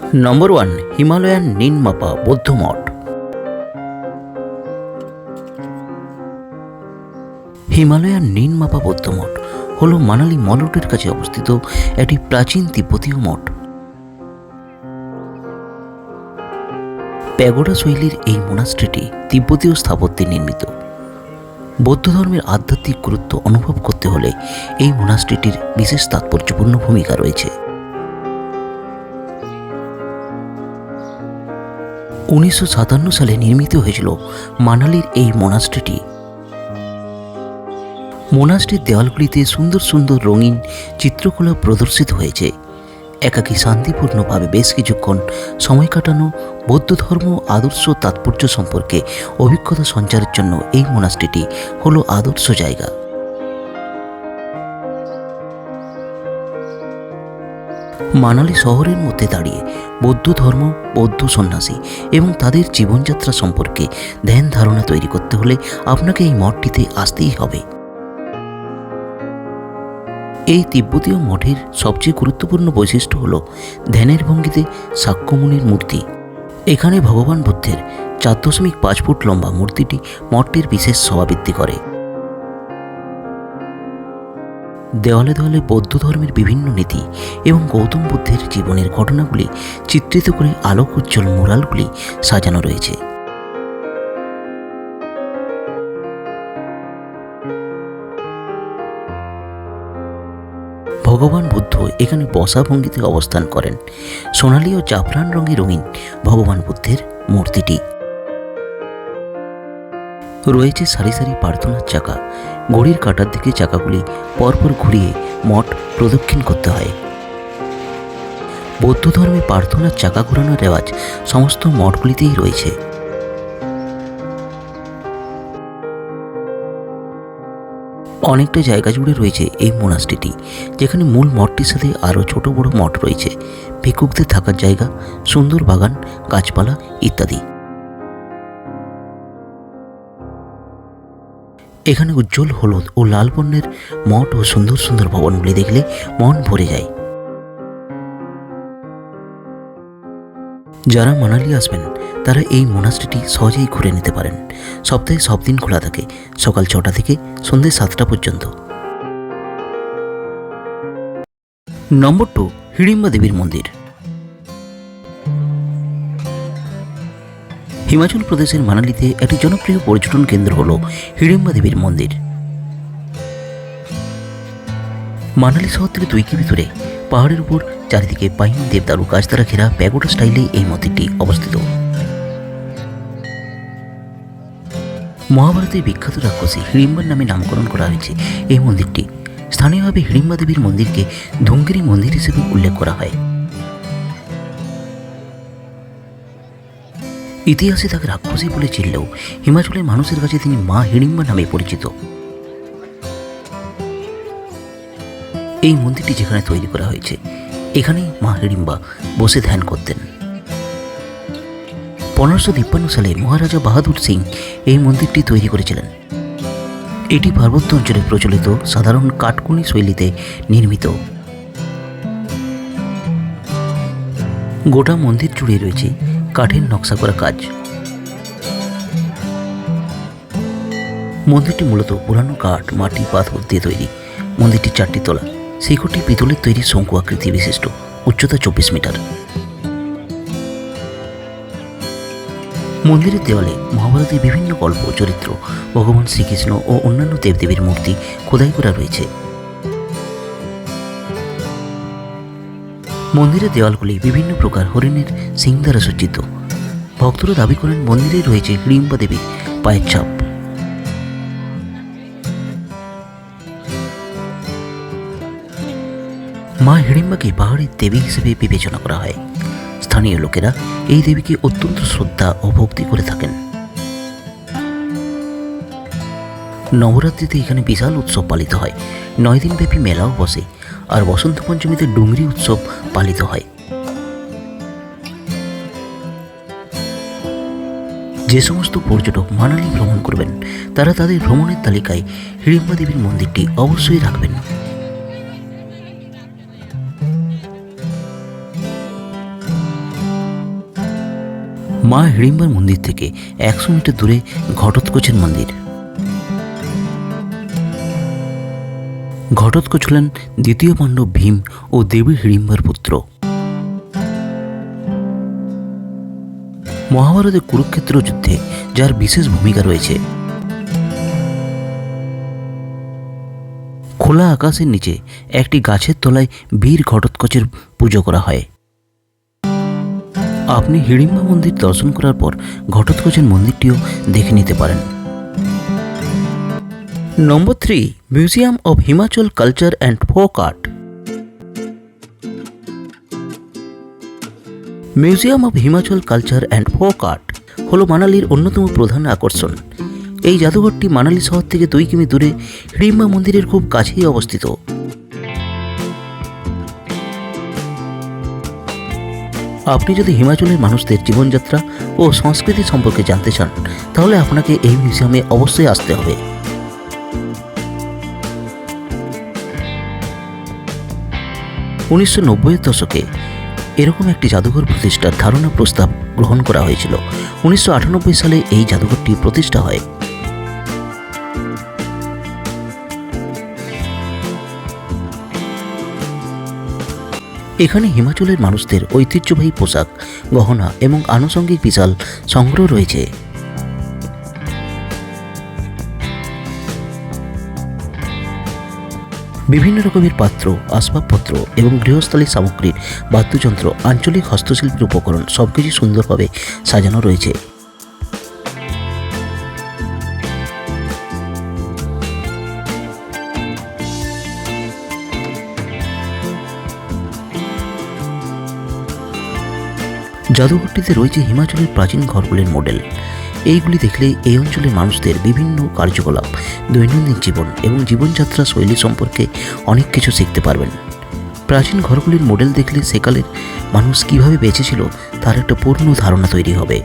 নম্বর one Himalayan নিনমাপা বৌদ্ধ মঠ Himalayan নিনমাপা বৌদ্ধ মঠ হল মানালি মল রোডের কাছে অবস্থিত একটি প্রাচীন তিব্বতীয় মঠ। প্যাগোডা শৈলীর এই মোনাস্ট্রিটি তিব্বতীয় স্থাপত্যে নির্মিত। বৌদ্ধ ধর্মের আধ্যাত্মিক গুরুত্ব অনুভব করতে হলে এই মোনাস্ট্রিটির বিশেষ তাৎপর্যপূর্ণ ভূমিকা রয়েছে। উনিশশো সাতান্ন সালে নির্মিত হয়েছিল মানালির এই মোনাস্ট্রিটি। মোনাস্ট্রির দেওয়ালগুলিতে সুন্দর সুন্দর রঙিন চিত্রকলা প্রদর্শিত হয়েছে। একাকী শান্তিপূর্ণভাবে বেশ কিছুক্ষণ সময় কাটানো বৌদ্ধ ধর্ম আদর্শ তাৎপর্য সম্পর্কে অভিজ্ঞতা সঞ্চারের জন্য এই মোনাস্ট্রিটি হলো আদর্শ জায়গা। মানালি শহরের মধ্যে দাঁড়িয়ে বৌদ্ধ ধর্ম, বৌদ্ধ সন্ন্যাসী এবং তাদের জীবনযাত্রা সম্পর্কে ধ্যান ধারণা তৈরি করতে হলে আপনাকে এই মঠটিতে আসতেই হবে। এই তিব্বতীয় মঠের সবচেয়ে গুরুত্বপূর্ণ বৈশিষ্ট্য হল ধ্যানের ভঙ্গিতে সাক্ষ্যমুনির মূর্তি। এখানে ভগবান বুদ্ধের চার দশমিক পাঁচ ফুট লম্বা মূর্তিটি মঠটির বিশেষ সভাবৃদ্ধি করে। দেওয়ালে দেওয়ালে বৌদ্ধ ধর্মের বিভিন্ন নীতি এবং গৌতম বুদ্ধের জীবনের ঘটনাগুলি চিত্রিত করে আলোক উজ্জ্বল মোরালগুলি সাজানো রয়েছে। ভগবান বুদ্ধ এখানে বসা ভঙ্গিতে অবস্থান করেন। সোনালি ও জাফরান রঙে রঙিন ভগবান বুদ্ধের মূর্তিটি। রয়েছে সারি সারি প্রার্থনার চাকা ঘড়ির কাটার দিকে চাকাগুলি পরপর ঘুরিয়ে মঠ প্রদক্ষিণ করতে হয়। বৌদ্ধ ধর্মে প্রার্থনার চাকা ঘোরানোর রেওয়াজ সমস্ত মঠগুলিতেই রয়েছে। অনেকটা জায়গা জুড়ে রয়েছে এই মোনাস্ট্রিটি যেখানে মূল মঠটির সাথে আরও ছোট বড় মঠ রয়েছে। ভিক্ষুকদের থাকার জায়গা, সুন্দর বাগান, গাছপালা ইত্যাদি। এখানে উজ্জ্বল হলুদ ও লাল বর্ণের মঠ ও সুন্দর সুন্দর ভবনগুলি দেখলে মন ভরে যায়। যারা মানালি আসবেন, তারা এই মোনাস্ট্রিটি সহজেই ঘুরে নিতে পারেন। সপ্তাহে সব দিন খোলা থাকে, সকাল ছটা থেকে সন্ধ্যে সাতটা পর্যন্ত। নম্বর টু, হিড়িম্বা দেবীর মন্দির। হিমাচল প্রদেশের মানালিতে একটি জনপ্রিয় পর্যটন কেন্দ্র হল হিড়িম্বা দেবীর মন্দির। মানালি শহর থেকে দুই কিমি দূরে, পাহাড়ের উপর চারিদিকে পাইন দেবদারু গাছ দ্বারা ঘেরা প্যাগোডা স্টাইলে এই মন্দিরটি অবস্থিত। মহাভারতের বিখ্যাত রাক্ষসী হিড়িম্বার নামে নামকরণ করা হয়েছে এই মন্দিরটি। স্থানীয়ভাবে হিড়িম্বা দেবীর মন্দিরকে ধুমগিরি মন্দির হিসেবে উল্লেখ করা হয়। ইতিহাসে তাকে রাক্ষসী বলে চিনলেও হিমাচলের মানুষের কাছে তিনি মা হিড়িম্বা নামে পরিচিত। এই মন্দিরটি যেখানে তৈরি করা হয়েছে, এখানেই মা হিড়িম্বা বসে ধ্যান করতেন। পনেরোশো তিপ্পান্ন সালে মহারাজা বাহাদুর সিং এই মন্দিরটি তৈরি করেছিলেন। এটি পার্বত্য অঞ্চলে প্রচলিত সাধারণ কাঠকুনি শৈলীতে নির্মিত। গোটা মন্দির জুড়ে রয়েছে কাঠের নকশা করা কাজ। মন্দিরটি মূলত পুরানো কাঠ, মাটি, পাথর দিয়ে তৈরি। মন্দিরটি চারটি তলা শিখরটি পিতলের তৈরি শঙ্কু আকৃতি বিশিষ্ট, উচ্চতা চব্বিশ মিটার। মন্দিরের দেওয়ালে মহাভারতের বিভিন্ন গল্প, চরিত্র, ভগবান শ্রীকৃষ্ণ ও অন্যান্য দেবদেবীর মূর্তি খোদাই করা রয়েছে। মন্দিরের দেওয়ালগুলি বিভিন্ন প্রকার হরিণের সিং দ্বারা সজ্জিত। ভক্তরা দাবি করেন মন্দিরে রয়েছে হিড়িম্বা দেবীর পায়ের ছাপ। মা হিড়িম্বাকে পাহাড়ের দেবী হিসেবে বিবেচনা করা হয়। স্থানীয় লোকেরা এই দেবীকে অত্যন্ত শ্রদ্ধা ও ভক্তি করে থাকেন। নবরাত্রিতে এখানে বিশাল উৎসব পালিত হয়। নয় দিনব্যাপী মেলাও বসে। আর বসন্ত পঞ্চমীতে ডুংরি উৎসব পালিত হয়। যে সমস্ত পর্যটক মানালি ভ্রমণ করবেন, তারা তাদের ভ্রমণের তালিকায় হিড়িম্বা দেবীর মন্দিরটি অবশ্যই রাখবেন। মা হিড়িম্বার মন্দির থেকে একশো মিটার দূরে ঘটোৎকোচের মন্দির। ঘটোৎকোচ হলেন দ্বিতীয় পাণ্ডব ভীম ও দেবী হিড়িম্বার পুত্র। মহাভারতের কুরুক্ষেত্র যুদ্ধে যার বিশেষ ভূমিকা রয়েছে। খোলা আকাশের নিচে একটি গাছের তলায় বীর ঘটোৎকচের পুজো করা হয়। আপনি হিড়িম্বা মন্দির দর্শন করার পর ঘটোৎকচের মন্দিরটিও দেখে নিতে পারেন। Number three museum of Himachal culture and folk art museum of Himachal culture and folk art হলো মানালির অন্যতম প্রধান আকর্ষণ। এই জাদুঘরটি মানালি শহর থেকে দুই কিমি দূরে হিড়িম্বা মন্দিরের খুব কাছেই অবস্থিত। আপনি যদি হিমাচলের মানুষদের জীবনযাত্রা ও সংস্কৃতি সম্পর্কে জানতে চান, তাহলে আপনাকে এই মিউজিয়ামে অবশ্যই আসতে হবে। উনিশশো নব্বইয়ের দশকে এরকম একটি জাদুঘর প্রতিষ্ঠার ধারণা প্রস্তাব গ্রহণ করা হয়েছিল। উনিশশো আটানব্বই সালে এই জাদুঘরটি প্রতিষ্ঠা হয়। এখানে হিমাচলের মানুষদের ঐতিহ্যবাহী পোশাক, গহনা এবং আনুষঙ্গিক বিশাল সংগ্রহ রয়েছে। বিভিন্ন রকমের পাত্র, আসবাবপত্র এবং গৃহস্থলী সামগ্রীর বাদ্যযন্ত্র, আঞ্চলিক হস্তশিল্পের উপকরণ সবকিছু সুন্দরভাবে সাজানো রয়েছে। জাদুঘরটিতে রয়েছে হিমাচলের প্রাচীন ঘরগুলির মডেল। এইগুলি দেখলে এই অঞ্চলের মানুষদের বিভিন্ন কার্যকলাপ, দৈনন্দিন জীবন এবং জীবনযাত্রা শৈলী সম্পর্কে অনেক কিছু শিখতে পারবেন। প্রাচীন ঘরগুলির মডেল দেখলে সেকালের মানুষ কীভাবে বেঁচেছিল তার একটা পূর্ণ ধারণা তৈরি হবে।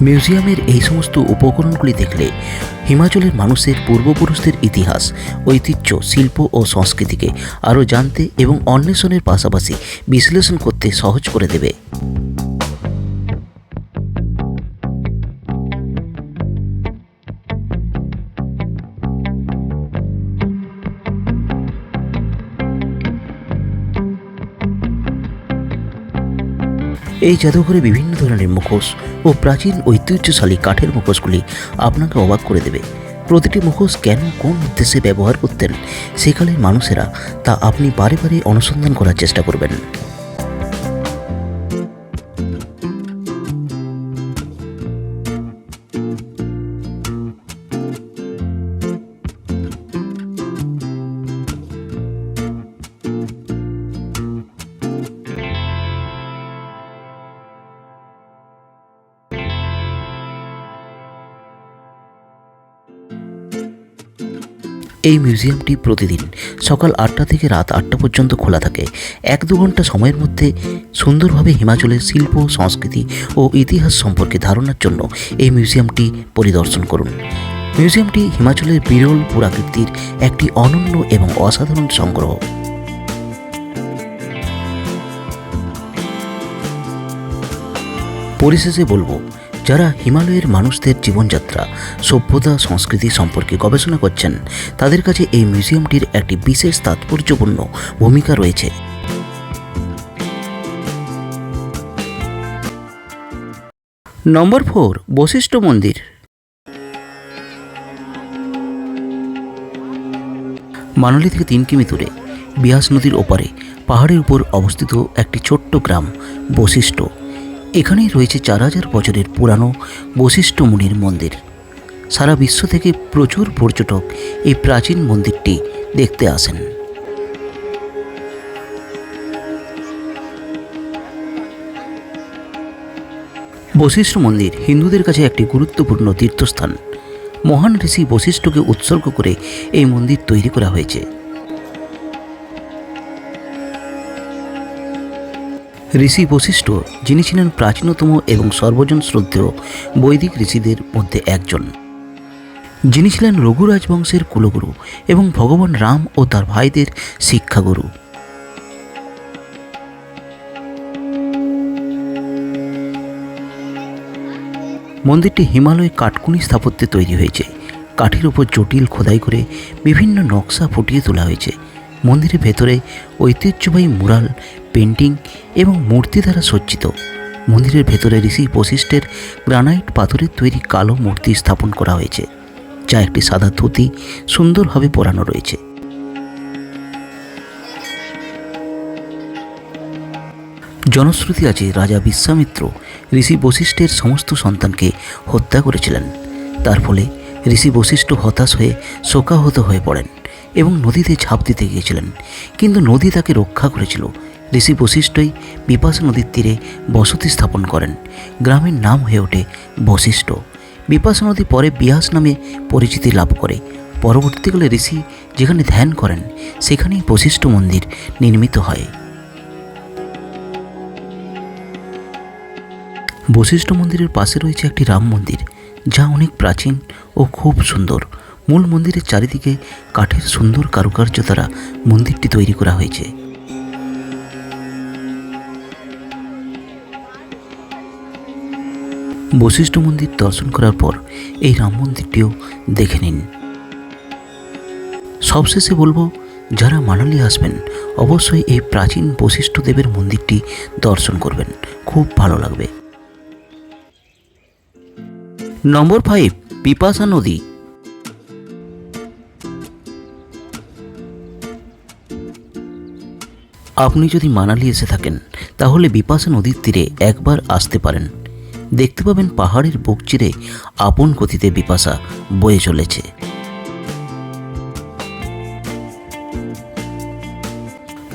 মিউজিয়ামের এই সমস্ত উপকরণগুলি দেখলে হিমাচলের মানুষের পূর্বপুরুষদের ইতিহাস, ঐতিহ্য, শিল্প ও সংস্কৃতিকে আরও জানতে এবং অন্বেষণের পাশাপাশি বিশ্লেষণ করতে সহজ করে দেবে। এই জাদুঘরে বিভিন্ন ধরনের মুখোশ ও প্রাচীন ঐতিহ্যশালী কাঠের মুখোশগুলি আপনাকে অবাক করে দেবে। প্রতিটি মুখোশ কেন কোন উদ্দেশ্যে ব্যবহার করতেন, সেকালের মানুষেরা তা আপনি বারে বারে অনুসন্ধান করার চেষ্টা করবেন। এই মিউজিয়ামটি প্রতিদিন সকাল আটটা থেকে রাত আটটা পর্যন্ত খোলা থাকে। এক দু ঘণ্টা সময়ের মধ্যে সুন্দরভাবে হিমাচলের শিল্প, সংস্কৃতি ও ইতিহাস সম্পর্কে ধারণার জন্য এই মিউজিয়ামটি পরিদর্শন করুন। মিউজিয়ামটি হিমাচলের বিরল পুরাকীর্তির একটি অনন্য এবং অসাধারণ সংগ্রহ। পরিশেষে বলব যারা হিমালয়ের মানুষদের জীবনযাত্রা, সভ্যতা, সংস্কৃতি সম্পর্কে গবেষণা করছেন, তাদের কাছে এই মিউজিয়ামটির একটি বিশেষ তাৎপর্যপূর্ণ ভূমিকা রয়েছে। নম্বর ফোর, বশিষ্ঠ মন্দির। মানালি থেকে তিন কিমি দূরে, বিয়াস নদীর ওপারে, পাহাড়ের উপর অবস্থিত একটি ছোট্ট গ্রাম, বশিষ্ঠ। এখানেই রয়েছে চার হাজার বছরের পুরানো বশিষ্ঠ মুনির মন্দির। সারা বিশ্ব থেকে প্রচুর পর্যটক এই প্রাচীন মন্দিরটি দেখতে আসেন। বশিষ্ঠ মন্দির হিন্দুদের কাছে একটি গুরুত্বপূর্ণ তীর্থস্থান। মহান ঋষি বশিষ্ঠকে উৎসর্গ করে এই মন্দির তৈরি করা হয়েছে। ঋষি বশিষ্ঠ, যিনি ছিলেন প্রাচীনতম এবং সর্বজন শ্রদ্ধেয় বৈদিক ঋষিদের মধ্যে একজন। যিনি ছিলেন রঘু রাজবংশের কুলগুরু এবং ভগবান রাম ও তার ভাইদের শিক্ষাগুরু। মন্দিরটি হিমালয় কাঠকুনি স্থাপত্যে তৈরি হয়েছে। কাঠের উপর জটিল খোদাই করে বিভিন্ন নকশা ফুটিয়ে তোলা হয়েছে। মন্দিরের ভেতরে ঐতিহ্যবাহী মুরাল, পেন্টিং এবং মূর্তি দ্বারা সজ্জিত। মন্দিরের ভেতরে ঋষি বশিষ্ঠের গ্রানাইট পাথরের তৈরি কালো মূর্তি স্থাপন করা হয়েছে, যা একটি সাদা ধুতি সুন্দরভাবে পরানো রয়েছে। জনশ্রুতি আছে রাজা বিশ্বামিত্র ঋষি বশিষ্ঠের সমস্ত সন্তানকে হত্যা করেছিলেন। তার ফলে ঋষি বশিষ্ঠ হতাশ হয়ে শোকাহত হয়ে পড়েন। এবং নদীতে ঝাঁপ দিতে গিয়েছিলেন। কিন্তু নদী তাকে রক্ষা করেছিল। ঋষি বশিষ্ঠই বিপাশা নদীর তীরে বসতি স্থাপন করেন। গ্রামের নাম হয়ে ওঠে বশিষ্ঠ। বিপাশা নদী পরে বিয়াস নামে পরিচিতি লাভ করে। পরবর্তীকালে ঋষি যেখানে ধ্যান করেন, সেখানেই বশিষ্ঠ মন্দির নির্মিত হয়। বশিষ্ঠ মন্দিরের পাশে রয়েছে একটি রাম মন্দির, যা অনেক প্রাচীন ও খুব সুন্দর। মূল মন্দিরের চারিদিকে কাঠের সুন্দর কারুকার্য দ্বারা মন্দিরটি তৈরি করা হয়েছে। বশিষ্ঠ মন্দির দর্শন করার পর এই রাম মন্দিরটিও দেখে নিন। সবশেষে বলব, যারা মানালি আসবেন, অবশ্যই এই প্রাচীন বশিষ্ঠ দেবের মন্দিরটি দর্শন করবেন। খুব ভালো লাগবে। নম্বর ফাইভ পিপাসা নদী। আপনি যদি মানালি এসে থাকেন, তাহলে বিপাশা নদীর তীরে একবার আসতে পারেন। দেখতে পাবেন পাহাড়ের বুক চিরে আপন গতিতে বিপাশা বয়ে চলেছে।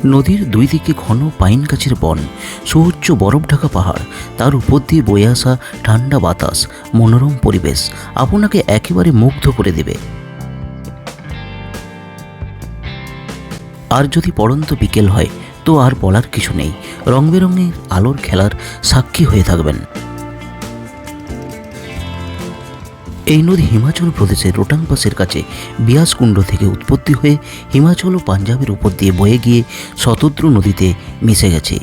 নদীর দুই দিকে ঘন পাইন গাছের বন, সুউচ্চ বরফ ঢাকা পাহাড়, তার উপর দিয়ে বয়ে আসা ঠান্ডা বাতাস, মনোরম পরিবেশ আপনাকে একেবারে মুগ্ধ করে দেবে। আর যদি পড়ন্ত বিকেল হয় তো আর বলার কিছু নেই। রং বেরঙের আলোর খেলার সাক্ষী হয়ে থাকবেন। এই নদী হিমাচল প্রদেশের রোটাং পাসের কাছে বিয়াসকুণ্ড থেকে উৎপত্তি হয়ে হিমাচল ও পাঞ্জাবের উপর দিয়ে বয়ে গিয়ে শতদ্রু নদীতে মিশে গেছে।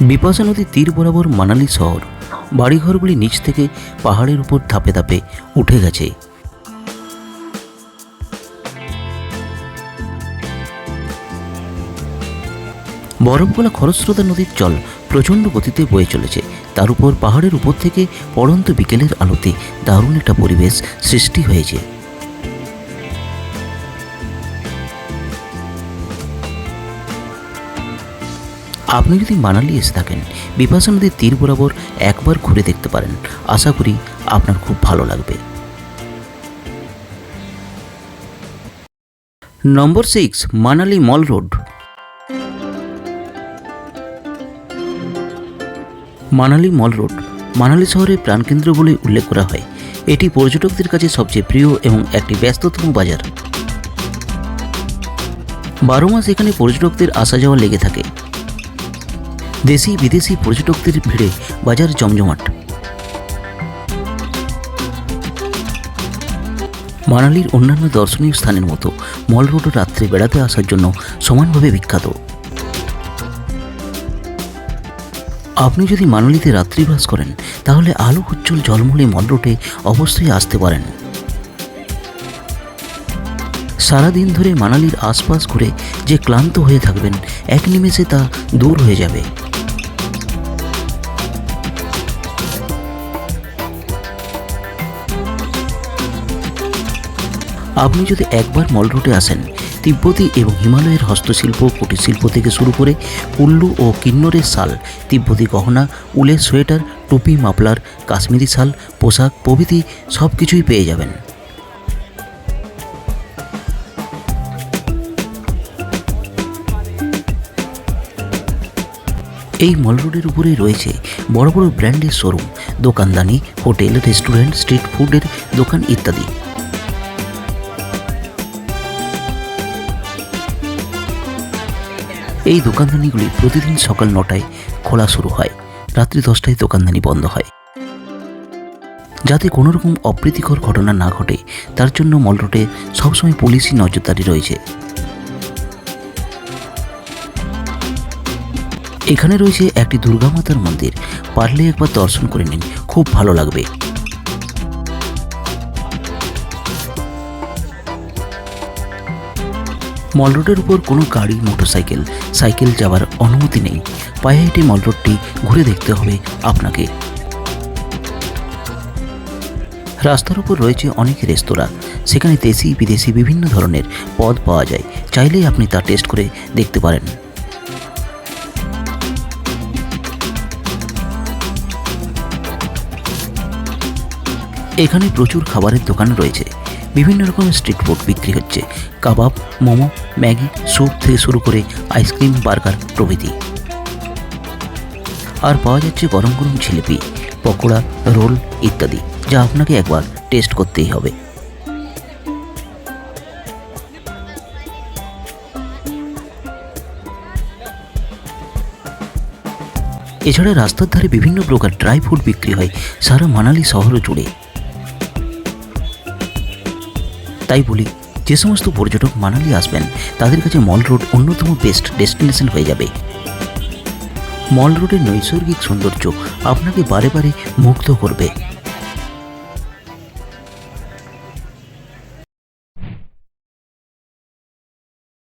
বিপাশা নদীর তীর বরাবর মানালি শহর, বাড়িঘরগুলি নিচ থেকে পাহাড়ের উপর ধাপে ধাপে উঠে গেছে। বরফগোলা খরস্রোতা নদীর জল প্রচণ্ড গতিতে বয়ে চলেছে। তার উপর পাহাড়ের উপর থেকে পড়ন্ত বিকেলের আলোতে দারুণ একটা পরিবেশ সৃষ্টি হয়েছে। আপনি যদি মানালি এসে থাকেন, বিপাশা নদীর তীর বরাবর একবার ঘুরে দেখতে পারেন। আশা করি আপনার খুব ভালো লাগবে। Number six Manali mall road. Manali mall road. Manali শহরের প্রাণকেন্দ্র বলে উল্লেখ করা হয়। এটি পর্যটকদের কাছে সবচেয়ে প্রিয় এবং একটি ব্যস্ততম বাজার। বারো মাস এখানে পর্যটকদের আসা যাওয়া লেগে থাকে। দেশি বিদেশি পর্যটকদের ভিড়ে বাজার জমজমাট। মানালির অন্যান্য দর্শনীয় স্থানের মতো মল রোডও রাত্রে বেড়াতে আসার জন্য সমানভাবে বিখ্যাত। আপনি যদি মানালিতে রাত্রিবাস করেন, তাহলে আলো উজ্জ্বল জলমলে মল রোডে অবশ্যই আসতে পারেন। সারাদিন ধরে মানালির আশপাশ ঘুরে যে ক্লান্ত হয়ে থাকবেন, এক নিমেষে তা দূর হয়ে যাবে। আপনি যদি একবার মল রোডে আসেন তিব্বতী এবং হিমালয়ের হস্তশিল্প, কুটিরশিল্প থেকে শুরু করে কুল্লু ও কিন্নরের শাল, তিব্বতী গহনা, উলের সোয়েটার, টুপি, মাফলার, কাশ্মীরি শাল, পোশাক, প্রভৃতি সব কিছুই পেয়ে যাবেন। এই মল রোডের উপরেই রয়েছে বড় বড় ব্র্যান্ডের শোরুম, দোকানদানি, হোটেল, রেস্টুরেন্ট, স্ট্রিট ফুডের দোকান ইত্যাদি। এই দোকানদানিগুলি প্রতিদিন সকাল নটায় খোলা শুরু হয়। রাত্রি দশটায় দোকানদানি বন্ধ হয়। যাতে কোনো রকম অপ্রীতিকর ঘটনা না ঘটে, তার জন্য মল রোডে সবসময় পুলিশি নজরদারি রয়েছে। এখানে রয়েছে একটি দুর্গা মাতার মন্দির। পারলে একবার দর্শন করে নিন, খুব ভালো লাগবে। মল রোডের উপর কোনো গাড়ি, মোটরসাইকেল, সাইকেল যাওয়ার অনুমতি নেই। পায়ে হেঁটে মল রোডটি ঘুরে দেখতে হবে আপনাকে। রাস্তার উপর রয়েছে অনেক রেস্তোরাঁ। সেখানে দেশি, বিদেশি বিভিন্ন ধরনের পদ পাওয়া যায়। চাইলেই আপনি তা টেস্ট করে দেখতে পারেন। এখানে প্রচুর খাবারের দোকান রয়েছে। বিভিন্ন রকমের স্ট্রিট ফুড বিক্রি হচ্ছে। কাবাব, মোমো, ম্যাগি, স্যুপ থেকে শুরু করে আইসক্রিম, বার্গার প্রভৃতি। আর পাওয়া যাচ্ছে গরম গরম জিলিপি, পকোড়া, রোল ইত্যাদি, যা আপনাকে একবার টেস্ট করতেই হবে। এছাড়া রাস্তার ধারে বিভিন্ন প্রকার ড্রাই ফ্রুট বিক্রি হয় সারা মানালি শহর জুড়ে। তাই বলি যে সমস্ত পর্যটক মানালি আসবেন, তাদের কাছে মল রোড অন্যতম বেস্ট ডেস্টিনেশন হয়ে যাবে। মল রোডের নৈসর্গিক সৌন্দর্য আপনাকে বারে বারে মুগ্ধ করবে।